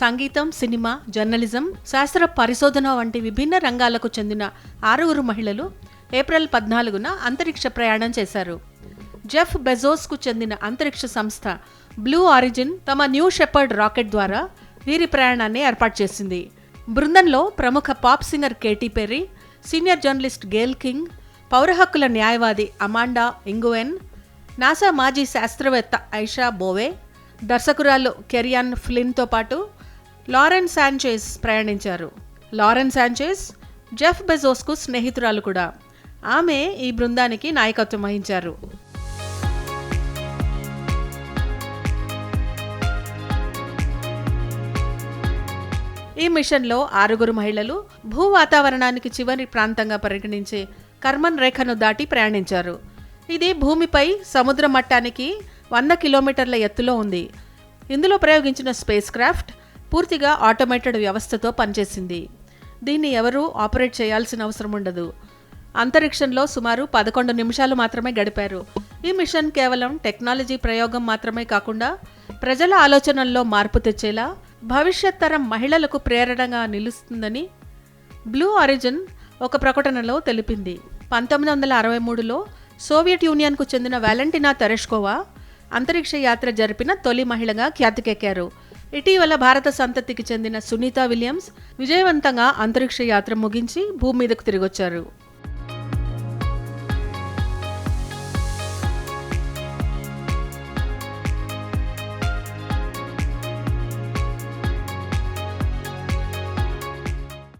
సంగీతం cinema journalism శాస్త్ర పరిశోధన వంటి విభిన్న రంగాలకు చెందిన ఆరుగురు మహిళలు ఏప్రిల్ పద్నాలుగున అంతరిక్ష ప్రయాణం చేశారు. జెఫ్ బెజోస్కు చెందిన అంతరిక్ష సంస్థ బ్లూ ఆరిజిన్ తమ న్యూ షెపర్డ్ రాకెట్ ద్వారా వీరి ప్రయాణాన్ని ఏర్పాటు చేసింది. బృందంలో ప్రముఖ pop singer Katy Perry senior journalist Gayle King పౌర హక్కుల న్యాయవాది అమాండా ఇంగువెన్ నాసా మాజీ శాస్త్రవేత్త ఐషా బోవే దర్శకురాలు కెరియాన్ ఫ్లిన్తో పాటు లారెన్ శాంచేజ్ ప్రయాణించారు. లారెన్ శాంచేజ్ జెఫ్ బెజోస్కు స్నేహితురాలు కూడా. ఆమె ఈ బృందానికి నాయకత్వం వహించారు. ఈ మిషన్లో ఆరుగురు మహిళలు భూ వాతావరణానికి చివరి ప్రాంతంగా పరిగణించే కర్మన్ రేఖను దాటి ప్రయాణించారు. ఇది భూమిపై సముద్ర మట్టానికి వంద కిలోమీటర్ల ఎత్తులో ఉంది. ఇందులో ప్రయోగించిన స్పేస్ క్రాఫ్ట్ పూర్తిగా ఆటోమేటెడ్ వ్యవస్థతో పనిచేసింది. దీన్ని ఎవరూ ఆపరేట్ చేయాల్సిన అవసరం ఉండదు. అంతరిక్షంలో సుమారు పదకొండు నిమిషాలు మాత్రమే గడిపారు. ఈ మిషన్ కేవలం టెక్నాలజీ ప్రయోగం మాత్రమే కాకుండా ప్రజల ఆలోచనల్లో మార్పు తెచ్చేలా భవిష్యత్ తరం మహిళలకు ప్రేరణగా నిలుస్తుందని బ్లూ ఆరిజిన్ ఒక ప్రకటనలో తెలిపింది. పంతొమ్మిది వందల అరవై మూడులో సోవియట్ యూనియన్కు చెందిన వ్యాలెంటినా తెరెష్కోవా అంతరిక్ష యాత్ర జరిపిన తొలి మహిళగా ఖ్యాతికెక్కారు. ఇటీవల భారత సంతతికి చెందిన సునీత విలియమ్స్ విజయవంతంగా అంతరిక్ష యాత్ర ముగించి భూమి మీదకు తిరిగొచ్చారు.